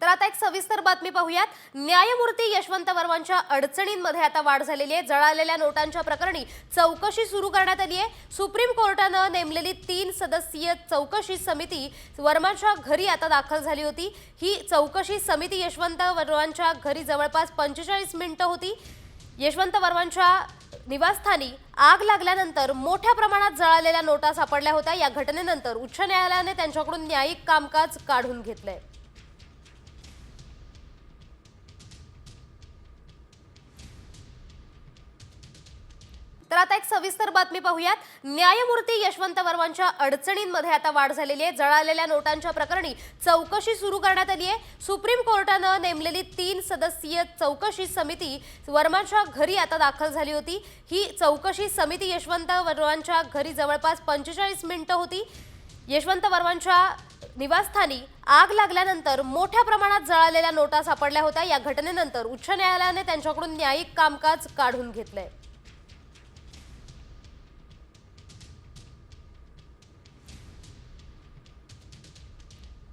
तर आता एक सविस्तर बातमी पाहूयात. न्यायमूर्ती यशवंत वर्मांच्या अडचणींमध्ये आता वाढ झालेली आहे. जळालेल्या नोटांच्या प्रकरणी चौकशी सुरू करण्यात आली आहे. सुप्रीम कोर्टानं नेमलेली तीन सदस्यीय चौकशी समिती वर्मांच्या घरी आता दाखल झाली होती. ही चौकशी समिती यशवंत वर्मांच्या घरी जवळपास पंचेचाळीस मिनिटं होती. यशवंत वर्मांच्या निवासस्थानी आग लागल्यानंतर मोठ्या प्रमाणात जळालेल्या नोटा सापडल्या होत्या. या घटनेनंतर उच्च न्यायालयाने त्यांच्याकडून न्यायिक कामकाज काढून घेतलंय. तर आता एक सविस्तर बातमी पाहूयात. न्यायमूर्ती यशवंत वर्मांच्या अडचणींमध्ये आता वाढ झालेली आहे. जळालेल्या नोटांच्या प्रकरणी चौकशी सुरू करण्यात आली आहे. सुप्रीम कोर्टानं नेमलेली तीन सदस्यीय चौकशी समिती वर्मांच्या घरी आता दाखल झाली होती. ही चौकशी समिती यशवंत वर्मांच्या घरी जवळपास पंचेचाळीस मिनिटं होती. यशवंत वर्मांच्या निवासस्थानी आग लागल्यानंतर मोठ्या प्रमाणात जळालेल्या नोटा सापडल्या होत्या. या घटनेनंतर उच्च न्यायालयाने त्यांच्याकडून न्यायिक कामकाज काढून घेतलंय.